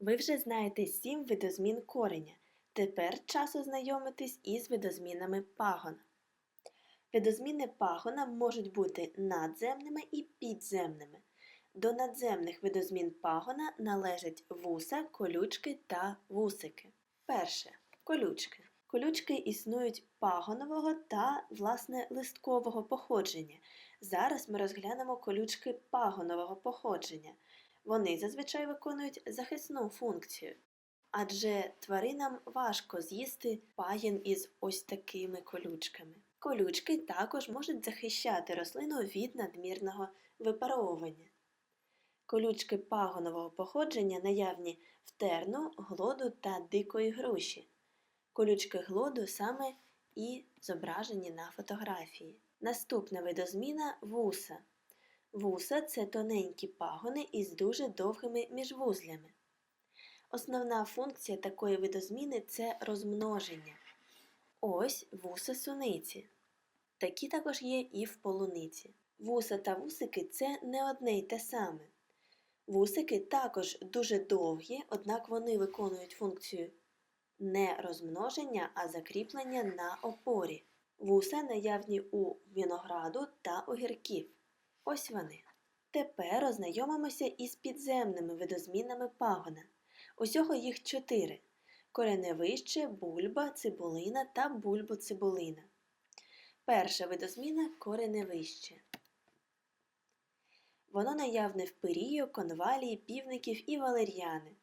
Ви вже знаєте сім видозмін кореня. Тепер час ознайомитись із видозмінами пагона. Видозміни пагона можуть бути надземними і підземними. До надземних видозмін пагона належать вуса, колючки та вусики. Перше колючки. Колючки існують пагонового та, власне, листкового походження. Зараз ми розглянемо колючки пагонового походження. Вони зазвичай виконують захисну функцію. Адже тваринам важко з'їсти пагін із ось такими колючками. Колючки також можуть захищати рослину від надмірного випаровування. Колючки пагонового походження наявні в терну, глоду та дикої груші. Колючки глоду саме і зображені на фотографії. Наступна видозміна вуса. Вуса це тоненькі пагони із дуже довгими міжвузлями. Основна функція такої видозміни це розмноження. Ось вуса суниці. Такі також є і в полуниці. Вуса та вусики це не одне й те саме. Вусики також дуже довгі, однак вони виконують функцію не розмноження, а закріплення на опорі. Вуса наявні у винограду та огірків. Ось вони. Тепер ознайомимося із підземними видозмінами пагона. Усього їх чотири: кореневище, бульба, цибулина та бульбоцибулина. Перша видозміна кореневище. Воно наявне в пирію, конвалії, півників і валер'яни.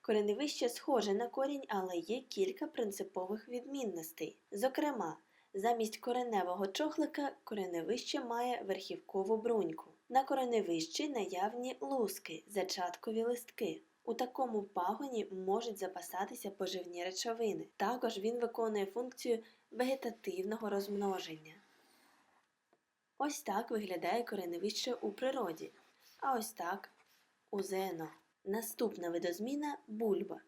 Кореневище схоже на корінь, але є кілька принципових відмінностей. Зокрема, замість кореневого чохлика кореневище має верхівкову бруньку. На кореневищі наявні луски, зачаткові листки. У такому пагоні можуть запасатися поживні речовини. Також він виконує функцію вегетативного розмноження. Ось так виглядає кореневище у природі, а ось так у ЗНО. Наступна видозміна бульба.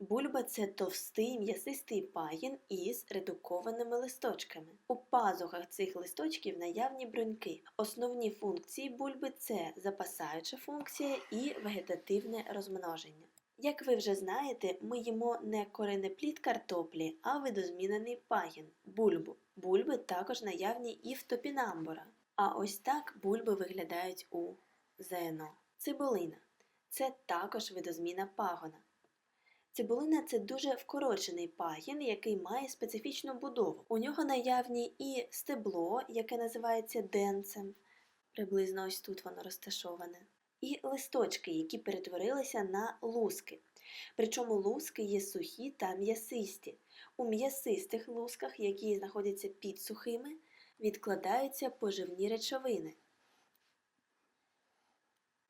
Бульба це товстий м'ясистий пагін із редукованими листочками. У пазухах цих листочків наявні бруньки. Основні функції бульби це запасаюча функція і вегетативне розмноження. Як ви вже знаєте, ми їмо не коренеплід картоплі, а видозмінений пагін бульбу. Бульби також наявні і в топінамбура. А ось так бульби виглядають у ЗНО. Цибулина це також видозміна пагона. Цибулина це дуже вкорочений пагін, який має специфічну будову. У нього наявні і стебло, яке називається денцем, приблизно ось тут воно розташоване, і листочки, які перетворилися на луски. Причому луски є сухі та м'ясисті. У м'ясистих лусках, які знаходяться під сухими, відкладаються поживні речовини.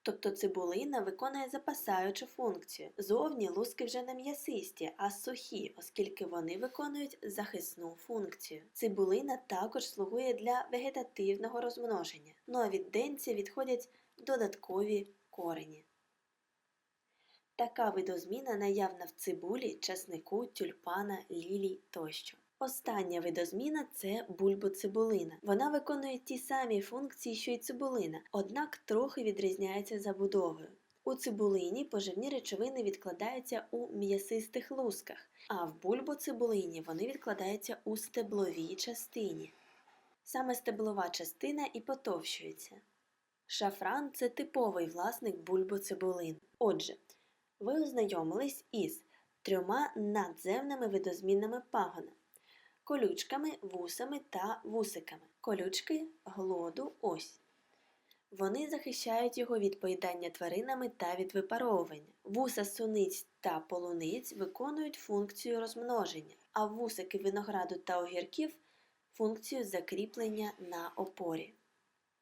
Тобто цибулина виконує запасаючу функцію. Зовні луски вже не м'ясисті, а сухі, оскільки вони виконують захисну функцію. Цибулина також слугує для вегетативного розмноження, ну а від денця відходять додаткові корені. Така видозміна наявна в цибулі, часнику, тюльпана, лілій тощо. Остання видозміна це бульбоцибулина. Вона виконує ті самі функції, що й цибулина, однак трохи відрізняється забудовою. У цибулині поживні речовини відкладаються у м'ясистих лусках, а в бульбоцибулині вони відкладаються у стебловій частині. Саме стеблова частина і потовщується. Шафран це типовий власник бульбоцибулин. Отже, ви ознайомились із трьома надземними видозмінами пагона колючками, вусами та вусиками. Колючки глоду ось. Вони захищають його від поїдання тваринами та від випаровування. Вуса суниць та полуниць виконують функцію розмноження, а вусики винограду та огірків функцію закріплення на опорі.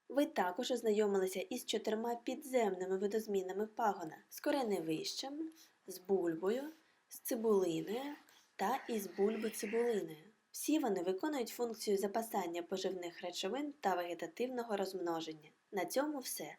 Ви також ознайомилися із чотирма підземними видозмінами пагона з кореневищем, з бульбою, з цибулиною та із бульбоцибулиною. Всі вони виконують функцію запасання поживних речовин та вегетативного розмноження. На цьому все.